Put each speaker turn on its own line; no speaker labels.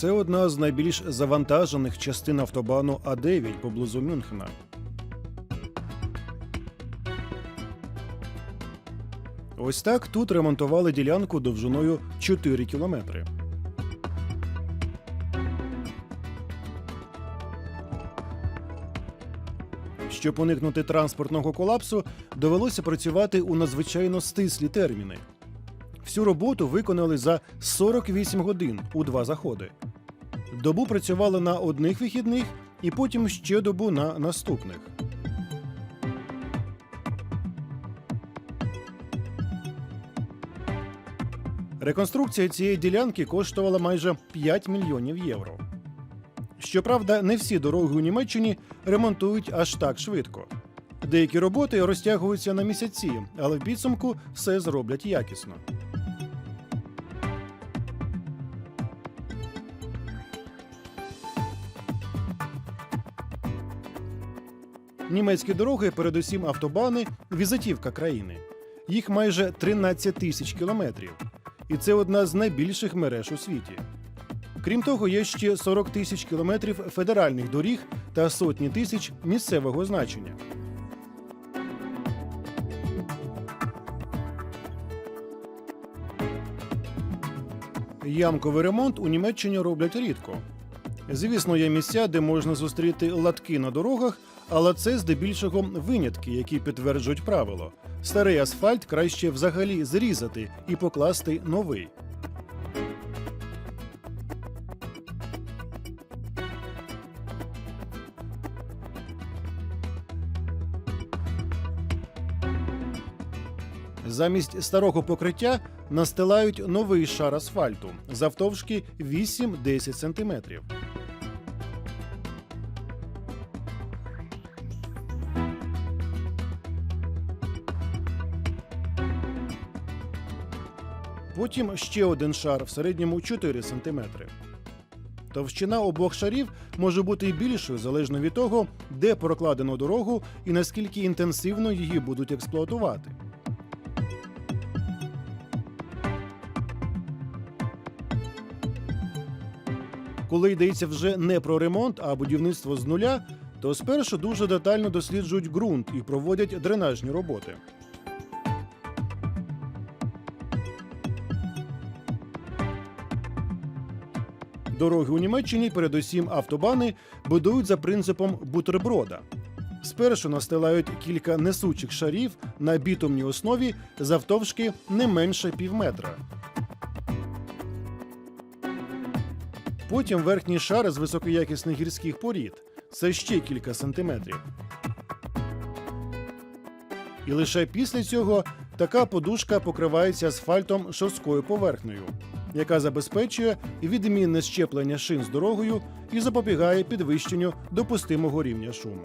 Це одна з найбільш завантажених частин автобану А9 поблизу Мюнхена. Ось так тут ремонтували ділянку довжиною 4 кілометри. Щоб уникнути транспортного колапсу, довелося працювати у надзвичайно стислі терміни. Всю роботу виконали за 48 годин у два заходи. Добу працювали на одних вихідних і потім ще добу на наступних. Реконструкція цієї ділянки коштувала майже 5 мільйонів євро. Щоправда, не всі дороги у Німеччині ремонтують аж так швидко. Деякі роботи розтягуються на місяці, але в підсумку все зроблять якісно. Німецькі дороги, передусім автобани, візитівка країни. Їх майже 13 тисяч кілометрів. І це одна з найбільших мереж у світі. Крім того, є ще 40 тисяч кілометрів федеральних доріг та сотні тисяч місцевого значення. Ямковий ремонт у Німеччині роблять рідко. Звісно, є місця, де можна зустріти латки на дорогах, але це здебільшого винятки, які підтверджують правило. Старий асфальт краще взагалі зрізати і покласти новий. Замість старого покриття настилають новий шар асфальту завтовшки 8-10 сантиметрів. Потім ще один шар в середньому 4 см. Товщина обох шарів може бути і більшою залежно від того, де прокладено дорогу і наскільки інтенсивно її будуть експлуатувати. Коли йдеться вже не про ремонт, а будівництво з нуля, то спершу дуже детально досліджують ґрунт і проводять дренажні роботи. Дороги у Німеччині, передусім автобани, будують за принципом бутерброда. Спершу настилають кілька несучих шарів на бітумній основі завтовшки не менше півметра. Потім верхній шар з високоякісних гірських порід це ще кілька сантиметрів. І лише після цього така подушка покривається асфальтом шорсткою поверхнею, яка забезпечує відмінне щеплення шин з дорогою і запобігає підвищенню допустимого рівня шуму.